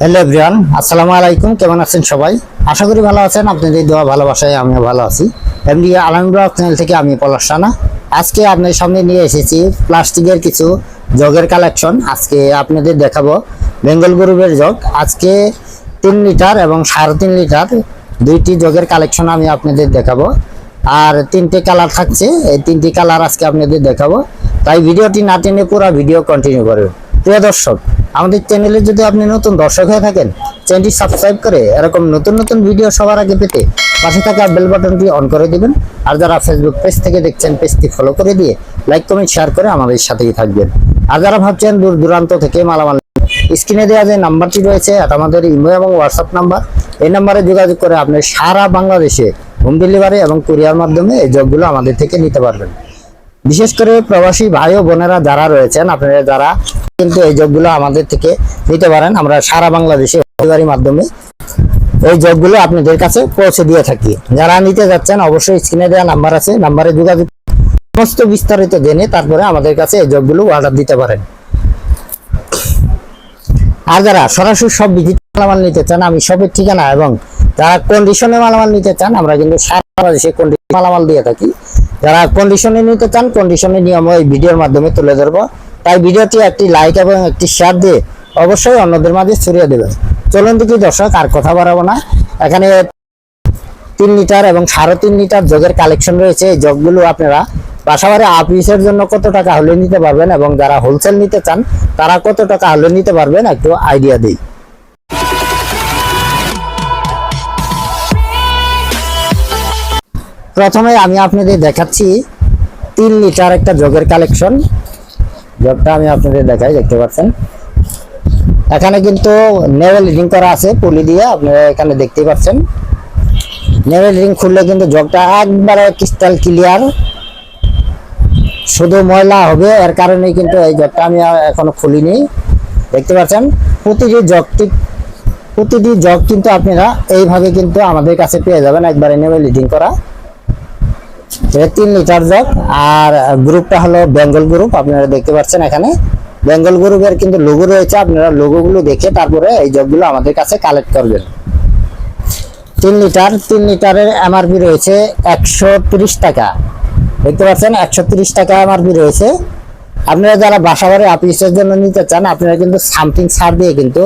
Hello everyone আসসালামু আলাইকুম, কেমন আছেন সবাই? আশা করি ভালো আছেন, আপনাদের দোয়া ভালোবাসায় আমিও ভালো আছি। এমনি আলমবাগ চ্যানেল থেকে আমি পলাশ রানা আজকে আপনাদের সামনে নিয়ে এসেছি প্লাস্টিকের কিছু জগের কালেকশন আজকে আপনাদের দেখাবো বেঙ্গল গ্রুপের জগ। আজকে তিন লিটার এবং সাড়ে তিন লিটার দুইটি জগের কালেকশন আমি আপনাদের দেখাবো। আর তিনটে কালার থাকছে, এই তিনটি কালার আজকে আপনাদের দেখাবো। তাই ভিডিওটি না টেনে পুরো ভিডিও কন্টিনিউ করবেন। প্রিয় দর্শক আমাদের চ্যানেলে যদি আপনি নতুন দর্শক হয়ে থাকেন চ্যানেলটি সাবস্ক্রাইব করে এরকম নতুন নতুন ভিডিও সবার আগে পেতে পাশে থাকা বেল বাটনটি অন করে দিবেন। আর যারা ফেসবুক পেজ থেকে দেখছেন পেজটি ফলো করে দিয়ে লাইক কমেন্ট শেয়ার করে আমাদের সাথেই থাকবেন। আর যারা ভাবছেন দূর দূরান্ত থেকে মালামাল স্ক্রিনে দেওয়া যে নাম্বারটি রয়েছে, এটা আমাদের ইমো এবং হোয়াটসঅ্যাপ নাম্বার। এই নাম্বারে যোগাযোগ করে আপনি সারা বাংলাদেশে হোম ডেলিভারি এবং কুরিয়ার মাধ্যমে এই জবগুলো আমাদের থেকে নিতে পারবেন। বিশেষ করে প্রবাসী ভাই ও বোনেরা যারা রয়েছেন, আপনারা যারা কিন্তু এই জবগুলো আমাদের থেকে নিতে পারেন, আমরা সারা বাংলাদেশে মাধ্যমে এই জবগুলো আপনাদের কাছে পৌঁছে দিয়ে থাকি। যারা নিতে যাচ্ছেন, অবশ্যই স্ক্রিনে দেওয়া নাম্বার আছে, নাম্বারে যোগাযোগ সমস্ত বিস্তারিত জেনে তারপরে আমাদের কাছে এই জবগুলো অর্ডার দিতে পারেন। আর যারা সরাসরি সব ডিজিটাল মালামাল নিতে চান, আমি সবের ঠিকানা এবং যারা কন্ডিশনে মালামাল নিতে চান, আমরা কিন্তু সারা বাংলাদেশে কন্ডিশন মালামাল দিয়ে থাকি। যারা কন্ডিশনে নিতে চান কন্ডিশনের নিয়ম এই ভিডিওর মাধ্যমে তুলে ধরবো। তাই ভিডিওটি একটি লাইক এবং একটি শেয়ার দিয়ে অবশ্যই অন্যদের মাঝে ছড়িয়ে দেবেন। চলুন দেখি দর্শক, আর কথা বাড়াবো না। এখানে তিন লিটার এবং সাড়ে তিন লিটার জগের কালেকশন রয়েছে। এই জগগুলো আপনারা বাসাবাড়ি আপিসের জন্য কত টাকা হলে নিতে পারবেন এবং যারা হোলসেল নিতে চান, তারা কত টাকা হলে নিতে পারবেন, একটু আইডিয়া দিই। প্রথমে আমি আপনাদের দেখাচ্ছি তিন লিটার একটা জগের কালেকশন। জগটা আমি আপনাদের দেখাই, দেখতে পাচ্ছেন। এখানে কিন্তু নেভেল রিডিং করা আছে, পুলি দিয়ে, আপনারা এখানে দেখতে পাচ্ছেন। নেভেল রিং খুললে কিন্তু জগটা একবারে ক্রিস্টাল ক্লিয়ার। শুধু ময়লা হবে, এর কারণে কিন্তু এই জগটা আমি এখনও খুলিনি। দেখতে পাচ্ছেন, প্রতিটি জগটি প্রতিটি জগ কিন্তু আপনারা এইভাবে কিন্তু আমাদের কাছে পেয়ে যাবেন একবারে নেভেল রিডিং করা। তিন লিটার জগ আর গ্রুপটা হলো বেঙ্গল গ্রুপ আপনারা দেখতে পাচ্ছেন এখানে। বেঙ্গল গ্রুপের কিন্তু লোগো রয়েছে, আপনারা লোগোগুলো দেখে তারপরে এই জগগুলো আমাদের কাছে কালেক্ট করবেন। তিন লিটার, তিন লিটারের এমআরপি রয়েছে একশো টাকা। দেখতে পাচ্ছেন, একশো টাকা এমআরপি রয়েছে। আপনারা যারা বাসাবাড়ি অফিসের জন্য নিতে চান, আপনারা কিন্তু সামথিং ছাড় দিয়ে কিন্তু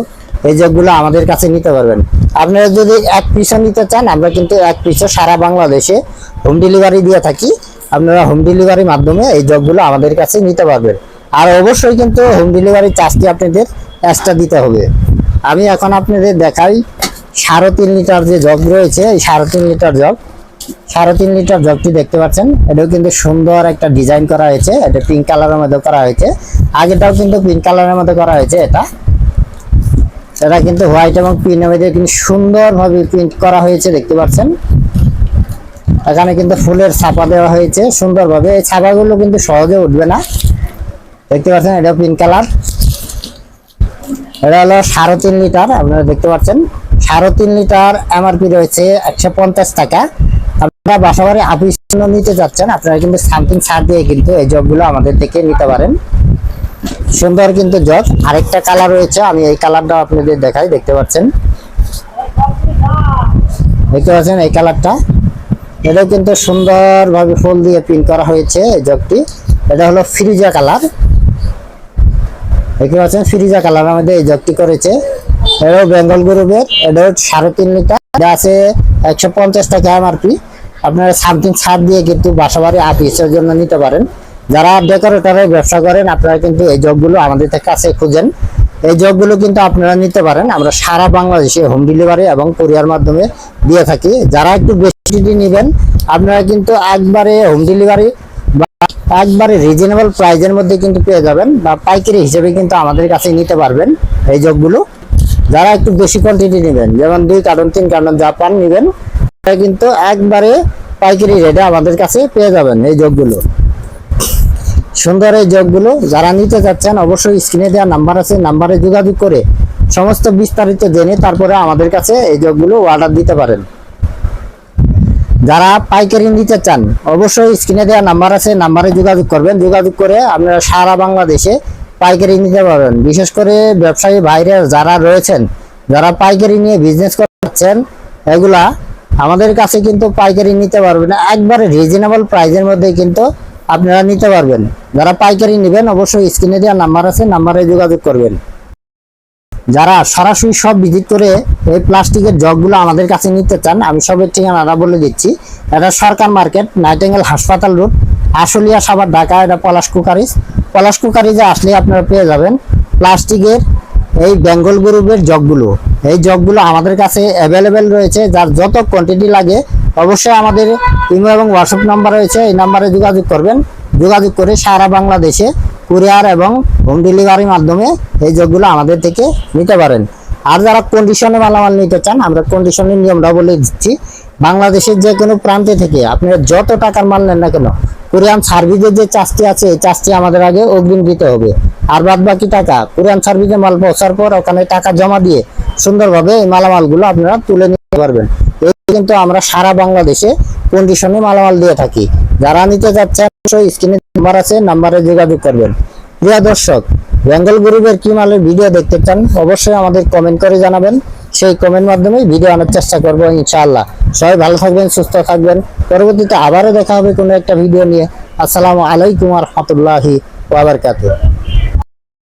এই জগগুলো আমাদের কাছে নিতে পারবেন। আপনারা যদি এক পিসও নিতে চান, আমরা কিন্তু এক পিসও সারা বাংলাদেশে হোম ডেলিভারি দিয়ে থাকি। আপনারা হোম ডেলিভারির মাধ্যমে এই জগগুলো আমাদের কাছে নিতে পারবেন। আর অবশ্যই কিন্তু হোম ডেলিভারি চার্জটি আপনাদের এক্সট্রা দিতে হবে। আমি এখন আপনাদের দেখাই সাড়ে তিন লিটার যে জগ রয়েছে, এই সাড়ে তিন লিটার জগ। সাড়ে তিন লিটার জগটি দেখতে পাচ্ছেন, এটাও কিন্তু সুন্দর একটা ডিজাইন করা হয়েছে, এটা পিঙ্ক কালারের মধ্যে করা হয়েছে। আগেটাও কিন্তু পিঙ্ক কালারের মধ্যে করা হয়েছে এটা। এটা কিন্তু হোয়াইট এবং পিনের মধ্যে কিন্তু সুন্দরভাবে প্রিন্ট করা হয়েছে, দেখতে পাচ্ছেন? এখানে কিন্তু ফুলের ছাপা দেওয়া হয়েছে সুন্দরভাবে। এই ছাপাগুলো কিন্তু সহজে উঠবে না। দেখতে পাচ্ছেন এটা পিঙ্ক কালার এটা হলো সাড়ে তিন লিটার, আপনারা দেখতে পাচ্ছেন। সাড়ে তিন লিটার এমআরপি রয়েছে একশো পঞ্চাশ টাকা। আপনারা বাসাবাড়ি আপিস নিতে যাচ্ছেন, আপনারা কিন্তু সামথিং ছাড় দিয়ে কিন্তু এই জবগুলো আমাদের থেকে নিতে পারেন। সুন্দর কিন্তু জগ আরেকটা কালার রয়েছে, আমি এই কালারটা আপনাদের দেখাই, দেখতে পাচ্ছেন? দেখতে পাচ্ছেন এই কালারটা এটাও কিন্তু সুন্দরভাবে ফুল দিয়ে প্রিন্ট করা হয়েছে এই জগটি। এটা হলো ফ্রিজা কালার দেখতে পাচ্ছেন, ফ্রিজা কালার আমাদের এই জগটি করেছে। এটাও বেঙ্গল গ্রুপের, এটাও সাড়ে তিন লিটার। এটা আছে একশো পঞ্চাশ টাকা এমআরপি। আপনারা সামথিং ছাড় দিয়ে কিন্তু বাসাবাড়ি আপিসের জন্য নিতে পারেন। যারা ডেকোরেটরের ব্যবসা করেন, আপনারা কিন্তু এই জগগুলো আমাদের কাছে খুঁজেন। এই জগগুলো কিন্তু আপনারা নিতে পারেন। আমরা সারা বাংলাদেশে হোম ডেলিভারি এবং কোরিয়ার মাধ্যমে দিয়ে থাকি। যারা একটু বেশি নেবেন, আপনারা কিন্তু একবারে হোম ডেলিভারি একবারে রিজনেবল প্রাইজের মধ্যে কিন্তু পেয়ে যাবেন বা পাইকারি হিসেবে কিন্তু আমাদের কাছে নিতে পারবেন এই জগগুলো। যারা একটু বেশি কোয়ান্টিটি নেবেন, যেমন দুই কার্টন, তিন কার্টন জাপান নেবেন, তারা কিন্তু একবারে পাইকারি রেটে আমাদের কাছে পেয়ে যাবেন এই জগগুলো। সুন্দর এই জগগুলো যারা নিতে চাচ্ছেন অবশ্যই স্ক্রিনে দেওয়া নাম্বার আছে নাম্বারে যোগাযোগ করে সমস্ত বিস্তারিত জেনে তারপরে আমাদের কাছে এই জগগুলো অর্ডার দিতে পারেন। যারা পাইকারি নিতে চান, অবশ্যই স্ক্রিনে দেওয়া নাম্বার আছে নাম্বারে যোগাযোগ করবেন। যোগাযোগ করে আপনারা সারা বাংলাদেশে পাইকারি নিতে পারবেন। বিশেষ করে ব্যবসায়ী বাইরে যারা রয়েছেন, যারা পাইকারি নিয়ে বিজনেস করছেন, এগুলা আমাদের কাছে কিন্তু পাইকারি নিতে পারবেন একবারে রিজনেবল প্রাইসের মধ্যে কিন্তু আপনারা নিতে পারবেন। যারা পাইকারি নেবেন, অবশ্যই স্ক্রিনে দেওয়া নাম্বার আছে, নাম্বারে যোগাযোগ করবেন। যারা সরাসরি সব ভিজিট করে এই প্লাস্টিকের জগগুলো আমাদের কাছে নিতে চান, আমি সবের ঠিকানাটা বলে দিচ্ছি। এটা সরকার মার্কেট, নাইটেঙ্গেল হাসপাতাল রোড, আশুলিয়া সাবার ঢাকা, এটা পলাশ কুকারিজ। পলাশ কুকারিজে আসলে আপনারা পেয়ে যাবেন প্লাস্টিকের এই বেঙ্গল গ্রুপের জগগুলো। এই জগগুলো আমাদের কাছে অ্যাভেলেবেল রয়েছে, যার যত কোয়ান্টিটি লাগে অবশ্যই আমাদের ইমো এবং হোয়াটসঅ্যাপ নাম্বার রয়েছে, এই নাম্বারে যোগাযোগ করবেন। যোগাযোগ করে সারা বাংলাদেশে কুরিয়ার এবং হোম ডেলিভারির মাধ্যমে এই যোগগুলো আমাদের থেকে নিতে পারেন। আর যারা কন্ডিশনে মালামাল নিতে চান, আমরা কন্ডিশনের নিয়মটা বলে দিচ্ছি। বাংলাদেশের যে কোনো প্রান্তে থেকে আপনারা যত টাকার মাল নেন না কেন কোরিয়ান সার্ভিসের যে চার্জটি আছে, এই চার্জটি আমাদের আগে অগ্রিম দিতে হবে। আর বাদ বাকি টাকা কোরিয়ান সার্ভিসে মাল পৌঁছার পর ওখানে টাকা জমা দিয়ে সুন্দরভাবে এই মালামালগুলো আপনারা তুলে নিতে পারবেন। এই কিন্তু আমরা সারা বাংলাদেশে কন্ডিশনে মালামাল দিয়ে থাকি। যারা নিতে যাচ্ছেন অবশ্যই স্ক্রিনে নাম্বার আছে নাম্বারে যোগাযোগ করবেন। প্রিয় দর্শক, বেঙ্গল গ্রুপের কি মালের ভিডিও দেখতে চান, অবশ্যই আমাদের কমেন্ট করে জানাবেন। সেই কমেন্ট মাধ্যমে ভিডিও আনার চেষ্টা করব ইনশাআল্লাহ। সবাই ভালো থাকবেন, সুস্থ থাকবেন। পরবর্তীতে আবারও দেখা হবে কোনো একটা ভিডিও নিয়ে। আসসালামু আলাইকুম রহমতুল্লাহি ওয়াবারকাতুহ